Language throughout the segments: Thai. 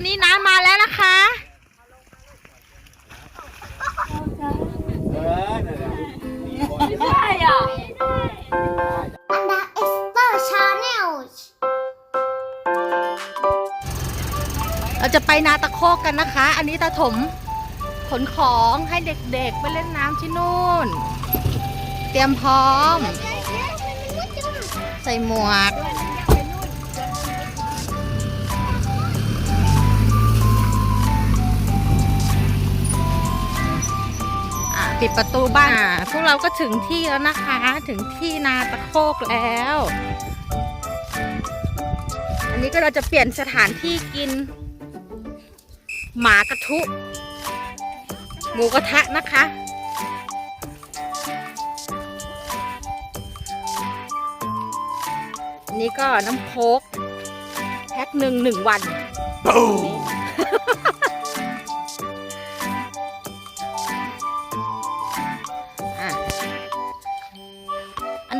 อนนี้น้ำมาแล้วนะคะเออนั่นแหละมีคนใช่อะ Anda Expert Channel เราจะไปนาตะโคกกันนะคะ อันนี้ตาถมขนของให้เด็กๆ ไปเล่นน้ำที่นู่น เตรียมพร้อม ใส่หมวก ปิดประตูบ้านพวกเราก็ถึงที่แล้วนะคะ ถึงที่นาตะโคกแล้ว อันนี้ก็เราจะเปลี่ยนสถานที่กิน หมากระทุ หมูกระทะนะคะนนี้ก็น้ำโคกแพ็คหนึ่งหนึ่งวัน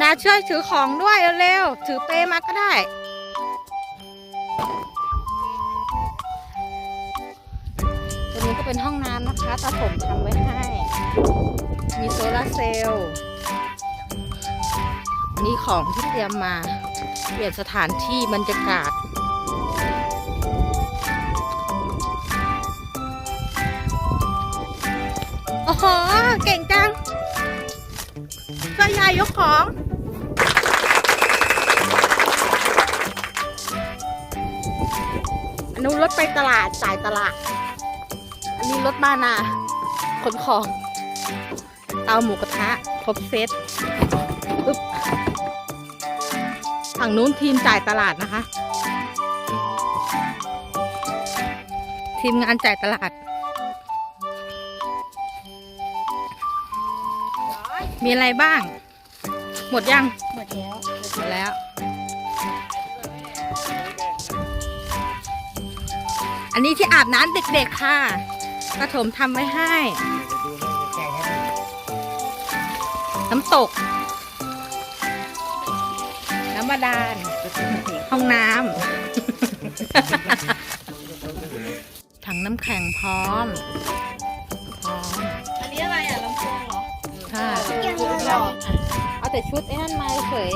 าช่วยถือของด้วยเร็วๆถือเปมาก็ได้ ตัวนี้ก็เป็นห้องน้ำนะคะตาผมทำไว้ให้ มีโซลาร์เซลล์นี่ของที่เตรียมมา เปลี่ยนสถานที่บรรยากาศโอ้โห เก่งจังช่วยยายยกของ อันนู้นรถไปตลาดจ่ายตลาด อันนี้รถบ้านนาขนของ เตาหมูกระทะครบเซตอึ๊บฝั่งนู้นทีมจ่ายตลาดนะคะ ทีมงานจ่ายตลาด มีอะไรบ้าง หมดยัง หมดแล้ว หมดแล้ว อันนี้ที่อาบน้ำเด็กๆค่ะกระถมทำไว้ให้ น้ำตก น้ำบาดาล ห้องน้ำ ถังน้ำแข็งพร้อม พร้อม อันนี้อะไรอะลำโพงเหรอค่ะหลอกเอาแต่ชุดไอ้นั่นมาเฉย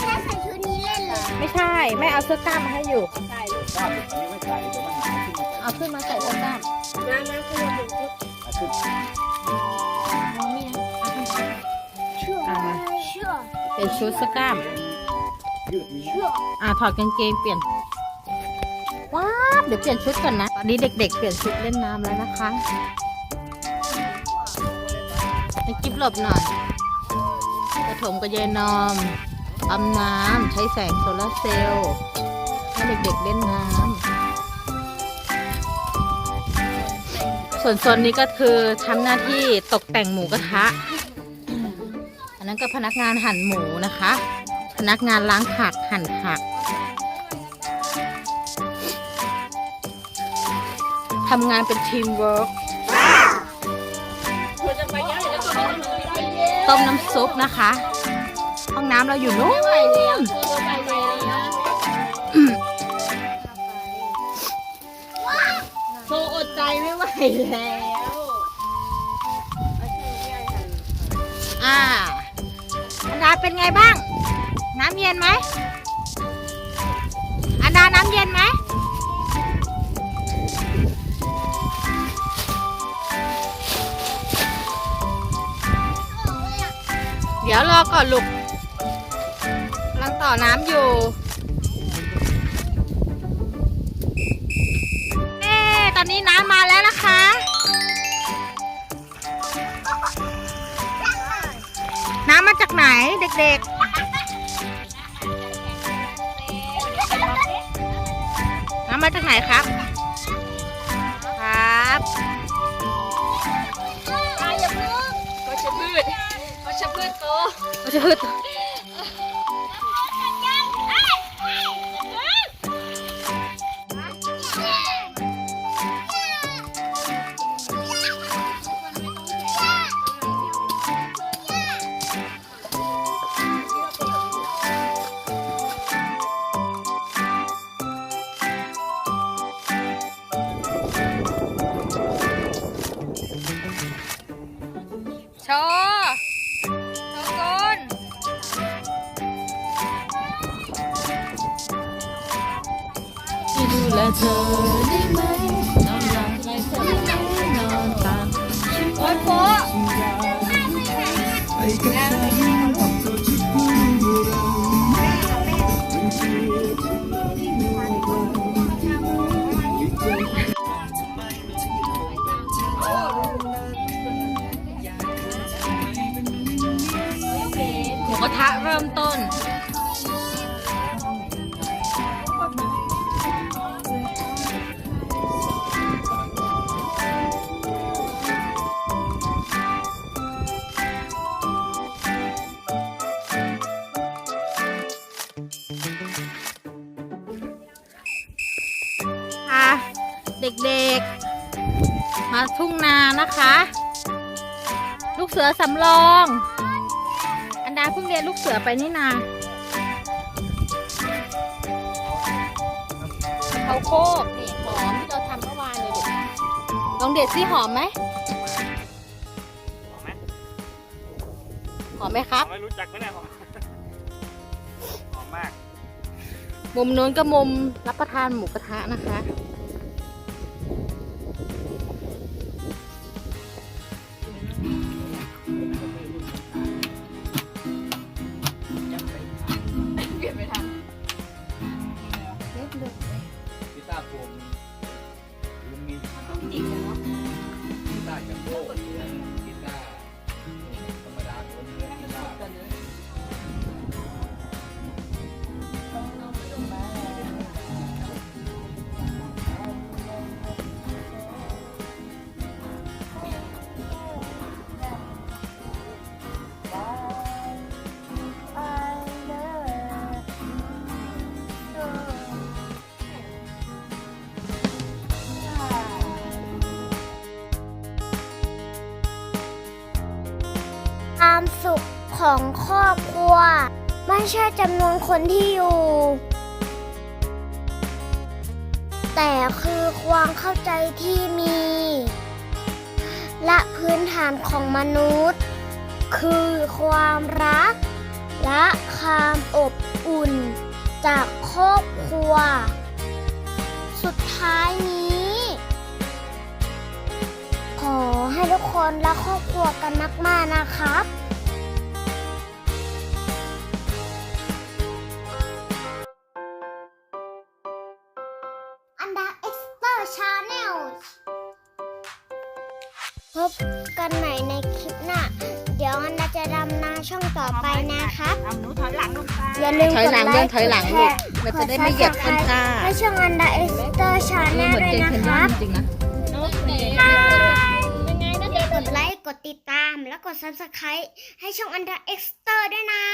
แค่ใส่ชุดนี้เล่นเลย ไม่ใช่ไม่เอาเสื้อกล้ามมาให้อยู่ใช่ลูก เดี๋ยวมันหนาขึ้นมาเอาขึ้นมาใส่เสื้อกล้ามมามาคุณลงชุดอาขึ้นมองไม่เชื่ออ่าเชื่อเป็นชุดสกล้ามยืดนี้เชื่ออ่าถอดกางเกงเปลี่ยนว้าบเดี๋ยวเปลี่ยนชุดก่อนนะ ตอนนี้เด็ก ๆ เปลี่ยนชุดเล่นน้ำแล้วนะคะให้กิ๊บหลบหน่อยกระถมกับยายนอมปั๊มน้ำใช้แสงโซลาร์เซลล์ให้เด็ก ๆ เล่นน้ำ ส่วนโซนนี้ก็คือทำหน้าที่ตกแต่งหมูกระทะ อันนั้นก็พนักงานหั่นหมูนะคะ พนักงานล้างผักหั่นผักทำงานเป็นทีมเวิร์กต้มน้ำซุปนะคะ ห้องน้ำเราอยู่นู้น ใจไม่ไหวแล้ว อ่าอันดาเป็นไงบ้าง น้ำเย็นไหม อันดาน้ำเย็นไหม เดี๋ยวรอก่อนลูกกำลังต่อน้ำอยู่ อ๊ะตอนนี้น้ำมาแล้วนะคะ น้ำมาจากไหนเด็กๆ น้ำมาจากไหนครับ ครับอย่าเพิ่งก็จะพืชก็จะพืชโตเราจะพึ่งแต่ เธอได้ไหม มาทุ่งนานะคะ ลูกเสือสำรอง อันดาเพิ่งเรียนลูกเสือไปนี่นาเขาโคกนี่หอมที่เราทำเมื่อวานเลยลูกลองเด็ดซิหอมไหมหอมไหมครับไม่รู้จักไหมเนี่ยหอมหอมมาก มุมนู้นก็มุมรับประทานหมูกระทะนะคะ ร์จัม ความสุขของครอบครัว ไม่ใช่จำนวนคนที่อยู่ แต่คือความเข้าใจที่มี และพื้นฐานของมนุษย์ คือความรัก และความอบอุ่น จากครอบครัว สุดท้ายนี้ ขอให้ทุกคนและครอบครัวกันมาก ๆ นะครับ พบกันใหม่ในคลิปหน้า เดี๋ยวอันดาจะดำนาช่องต่อไปนะครับทำหนูถอยหลังลงไป อย่าลืมถอยหลังกดไเดินถอยหลังกลูดกแชร์มันจะได้ไม่เหยียบต้นกล้าให้ช่องอันดาเอ็กซ์เตอร์ชาแนนี่ลเหมือนด้วเจยนนะเคนคยอรันบจริงๆนะนกเอ๋กดไลค์กดติดตามแล้วกด subscribe ให้ช่องอันดาเอ็กซ์เตอร์ด้วยนะ